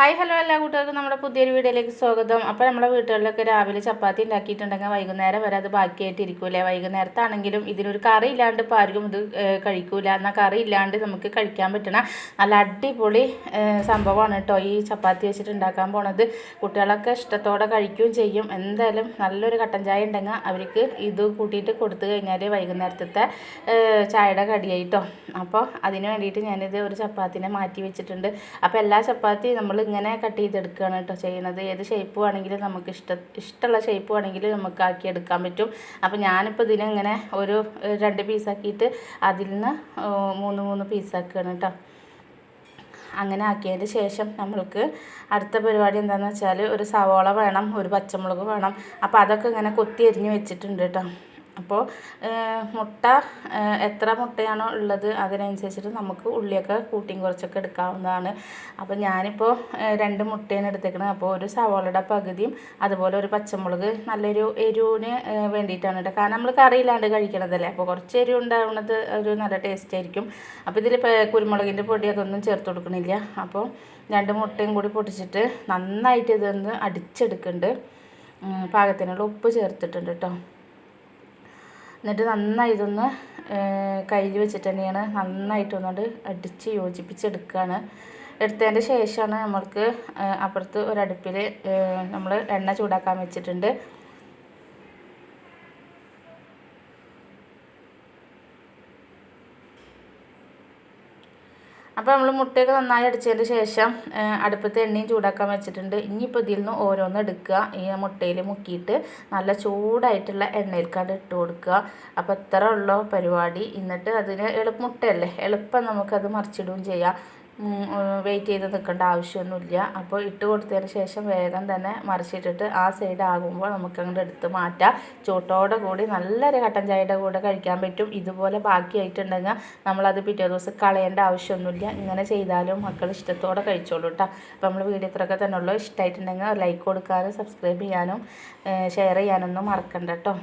Hi hello എല്ലാ കൂട്ടുകാർക്കും നമ്മുടെ പുതിയൊരു വീഡിയോയിലേക്ക് സ്വാഗതം. അപ്പോൾ നമ്മുടെ വീട്ടുകളിലൊക്കെ രാവിലെ ചപ്പാത്തി ഉണ്ടാക്കിയിട്ടുണ്ടെങ്കിൽ വൈകുന്നേരം വരെ അത് ബാക്കിയായിട്ട് ഇരിക്കൂലേ വൈകുന്നേരത്താണെങ്കിലും ഇതിനൊരു കറി ഇല്ലാണ്ട് ഇപ്പോൾ ആർക്കും ഇത് കഴിക്കൂല. എന്നാൽ കറി ഇല്ലാണ്ട് നമുക്ക് കഴിക്കാൻ പറ്റണ നല്ല അടിപൊളി സംഭവമാണ് കേട്ടോ ഈ ചപ്പാത്തി വെച്ചിട്ട് ഉണ്ടാക്കാൻ പോണത്. കുട്ടികളൊക്കെ ഇഷ്ടത്തോടെ കഴിക്കുകയും ചെയ്യും. എന്തായാലും നല്ലൊരു കട്ടൻ ചായ ഉണ്ടെങ്കിൽ അവർക്ക് ഇത് കൂട്ടിയിട്ട് കൊടുത്തു കഴിഞ്ഞാൽ വൈകുന്നേരത്തെ ചായയുടെ കടിയായിട്ടോ അപ്പോൾ അതിന് വേണ്ടിയിട്ട് ഞാനിത് ഒരു ചപ്പാത്തിനെ മാറ്റി വെച്ചിട്ടുണ്ട്. അപ്പോൾ എല്ലാ ചപ്പാത്തി നമ്മൾ ഇങ്ങനെ കട്ട് ചെയ്തെടുക്കുകയാണ് കേട്ടോ ചെയ്യുന്നത്. ഏത് ഷേപ്പ് വേണമെങ്കിലും നമുക്ക് ഇഷ്ട ഇഷ്ടമുള്ള ഷേപ്പ് വേണമെങ്കിൽ നമുക്ക് ആക്കി എടുക്കാൻ പറ്റും. അപ്പോൾ ഞാനിപ്പോൾ ഇതിനിങ്ങനെ ഒരു രണ്ട് പീസാക്കിയിട്ട് അതിൽ നിന്ന് മൂന്ന് മൂന്ന് പീസാക്കുകയാണ് കേട്ടോ അങ്ങനെ ആക്കിയതിന് ശേഷം നമ്മൾക്ക് അടുത്ത പരിപാടി എന്താണെന്ന് വെച്ചാൽ ഒരു സവോള വേണം ഒരു പച്ചമുളക് വേണം. അപ്പോൾ അതൊക്കെ ഇങ്ങനെ കൊത്തി എരിഞ്ഞ് വെച്ചിട്ടുണ്ട് കേട്ടോ അപ്പോൾ മുട്ട എത്ര മുട്ടയാണോ ഉള്ളത് അതിനനുസരിച്ചിട്ട് നമുക്ക് ഉള്ളിയൊക്കെ കൂട്ടിയും കുറച്ചൊക്കെ എടുക്കാവുന്നതാണ്. അപ്പോൾ ഞാനിപ്പോൾ രണ്ട് മുട്ടയാണ് എടുത്തേക്കുന്നത് അപ്പോൾ ഒരു സവോളയുടെ പകുതിയും അതുപോലെ ഒരു പച്ചമുളക് നല്ലൊരു എരിവിന് വേണ്ടിയിട്ടാണ് കേട്ടോ. കാരണം നമ്മൾ കറിയില്ലാണ്ട് കഴിക്കണതല്ലേ? അപ്പോൾ കുറച്ച് എരിവ് ഉണ്ടാവുന്നത് ഒരു നല്ല ടേസ്റ്റ് ആയിരിക്കും. അപ്പോൾ ഇതിൽ കുരുമുളകിന്റെ പൊടി അതൊന്നും ചേർത്ത് കൊടുക്കണില്ല. അപ്പോൾ രണ്ട് മുട്ടയും കൂടി പൊടിച്ചിട്ട് നന്നായിട്ട് ഇതൊന്ന് അടിച്ചെടുക്കുന്നുണ്ട് പാകത്തിനുള്ള ഉപ്പ് ചേർത്തിട്ടുണ്ട് കേട്ടോ. എന്നിട്ട് നന്നായി ഇതൊന്ന് കയ്യിൽ വെച്ചിട്ട് തന്നെയാണ് നന്നായിട്ട് ഒന്നുകൊണ്ട് അടിച്ച് യോജിപ്പിച്ചെടുക്കുകയാണ് എടുത്തതിന്റെ ശേഷമാണ് നമ്മൾക്ക് അപ്പുറത്ത് ഒരടുപ്പിൽ നമ്മൾ എണ്ണ ചൂടാക്കാൻ വെച്ചിട്ടുണ്ട്. അപ്പോൾ നമ്മൾ മുട്ടയൊക്കെ നന്നായി അടിച്ചതിന് ശേഷം അടുപ്പത്ത് എണ്ണയും ചൂടാക്കാൻ വെച്ചിട്ടുണ്ട്. ഇനിയിപ്പോൾ ഇതിൽ നിന്ന് ഓരോന്ന് എടുക്കുക. ഈ മുട്ടയിൽ മുക്കിയിട്ട് നല്ല ചൂടായിട്ടുള്ള എണ്ണയിൽക്കാണ്ട് ഇട്ട് കൊടുക്കുക. അപ്പോൾ ഇത്ര ഉള്ള പരിപാടി. എന്നിട്ട് അതിന് എളുപ്പ മുട്ടയല്ലേ? എളുപ്പം നമുക്കത് മറിച്ചിടുകയും ചെയ്യാം. വെയിറ്റ് ചെയ്ത് നിൽക്കേണ്ട ആവശ്യമൊന്നുമില്ല. അപ്പോൾ ഇട്ട് കൊടുത്തതിന് ശേഷം വേഗം തന്നെ മറിച്ചിട്ടിട്ട് ആ സൈഡ് ആകുമ്പോൾ നമുക്ക് അങ്ങോട്ട് എടുത്ത് മാറ്റാം. ചൂട്ടോടെ കൂടി നല്ലൊരു കട്ടൻ ചായയുടെ കൂടെ കഴിക്കാൻ പറ്റും. ഇതുപോലെ ബാക്കിയായിട്ടുണ്ടെങ്കിൽ നമ്മളത് പിറ്റേ ദിവസം കളയേണ്ട ആവശ്യമൊന്നുമില്ല. ഇങ്ങനെ ചെയ്താലും മക്കൾ ഇഷ്ടത്തോടെ കഴിച്ചോളൂ കേട്ടോ അപ്പോൾ നമ്മൾ വീഡിയോ ഇത്രയൊക്കെ തന്നെ ഉള്ളൂ. ഇഷ്ടമായിട്ടുണ്ടെങ്കിൽ ലൈക്ക് കൊടുക്കാനും സബ്സ്ക്രൈബ് ചെയ്യാനും ഷെയർ ചെയ്യാനൊന്നും മറക്കണ്ട കേട്ടോ